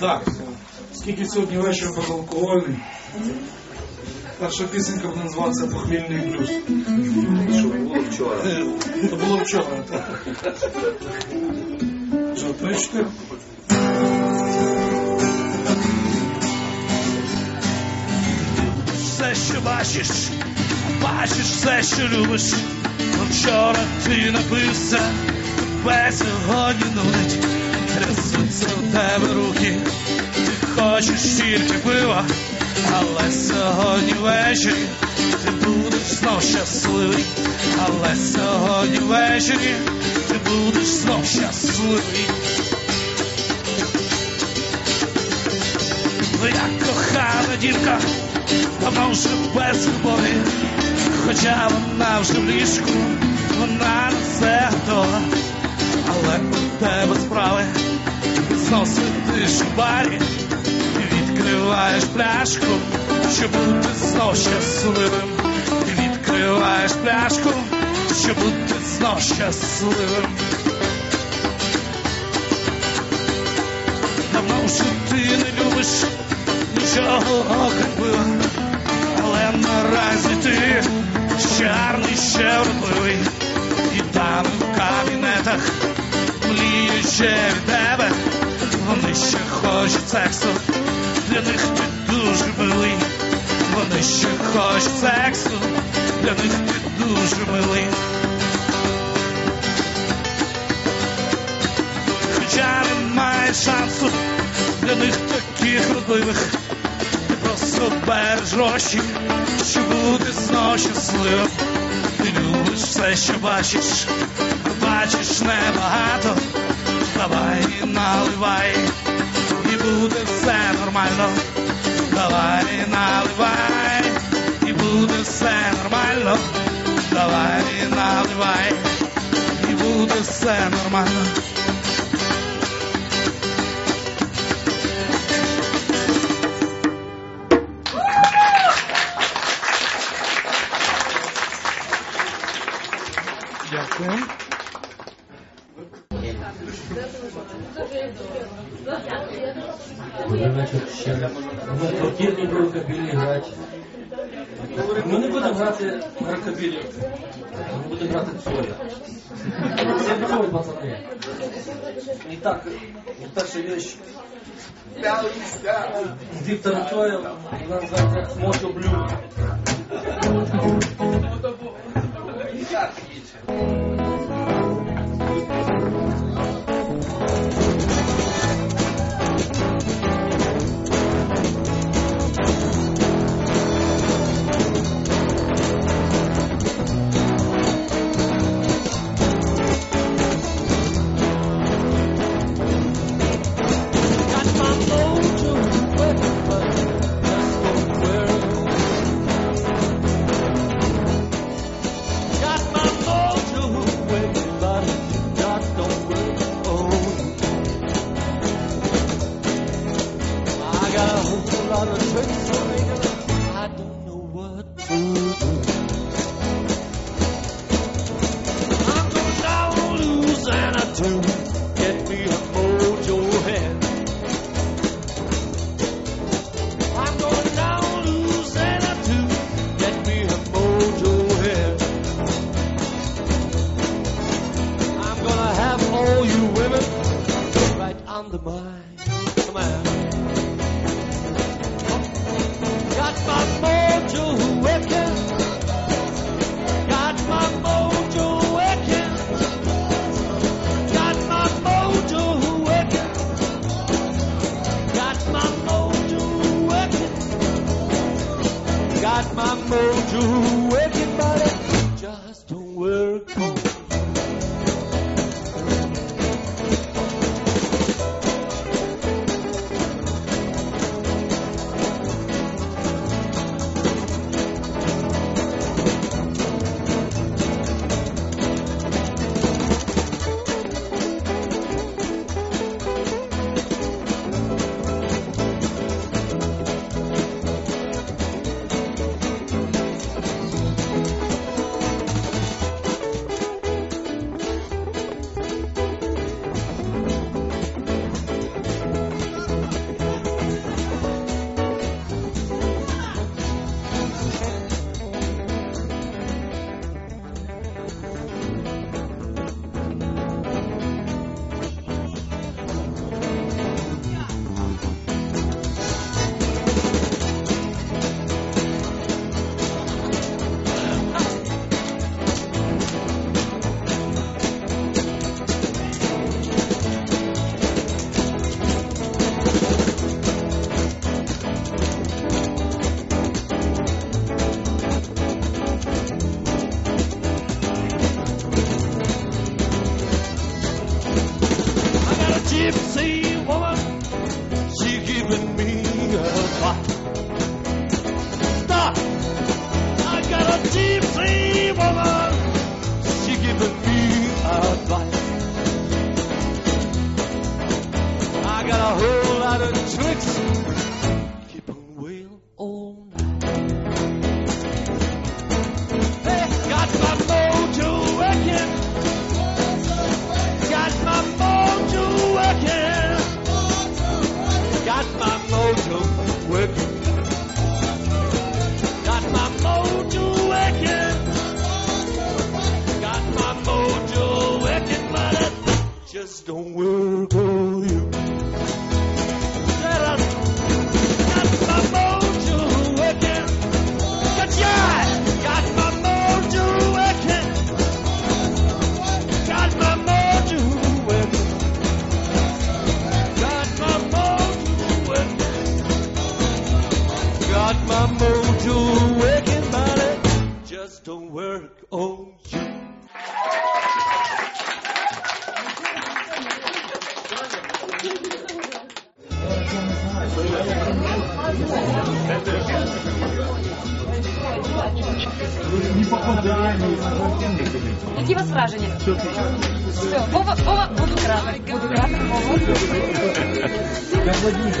Так. Скільки сьогодні вечір безалкогольний? Перша пісенька буде називатися Похмільний блюз. Що було вчора? Це було вчора. Що, три-чотири? все, що бачиш, бачиш все, що любиш. Вчора ти напився, тебе сьогодні нудить, трясуться у тебе руки, ти хочеш тільки пива, але сьогодні ввечері ти будеш знов щасливий, але сьогодні ввечері ти будеш знов щасливий. Як кохана дівка, давно вже без любові, хоча вона вже в ліжку, вона барі, відкриваєш пляшку, щоб бути знов щасливим, відкриваєш пляшку, щоб бути знов щасливим. Давно вже ти не любиш нічого окрім але наразі ти чарний ще вродливий, і там в кабінетах мліють ще від тебе, хочуть сексу, для них ти дуже милий, вони ще хочуть сексу, для них ти дуже милий. Хоча немає шансу для них таких вродливих. Ти просто береш гроші, щоб бути знов щасливим. Ти любиш все, що бачиш, бачиш небагато. Давай наливай, буде все нормально. Давай наливай, і буде все нормально. Давай наливай, і буде все нормально. Дякую. Добрий вечір ще раз. Ми квартирні до рукобілі грати. Ми не будемо грати рукобілі. Ми будемо грати Цоя. Всі Цой, пацани. І так, перша вещь. З Віктором Цоєм вона називається Мото Блю. Got To get me a mojo head. I'm going down Louisiana to get me a mojo head. I'm gonna have all you women right under my work. Woman. She giving me advice. I got a whole lot of tricks. Keep all night. Hey, got my mojo working. Got my mojo working. Got my mojo working. Just don't work on you. Got my mojo working. Got! Got my mojo working. Got my mojo working. Got my mojo working. Got my mojo working, just don't work on you. Не попадаємо. Які у вас враження? Все, Вова, Вова, буду крати. Буду крати, Вова. Як Владимир.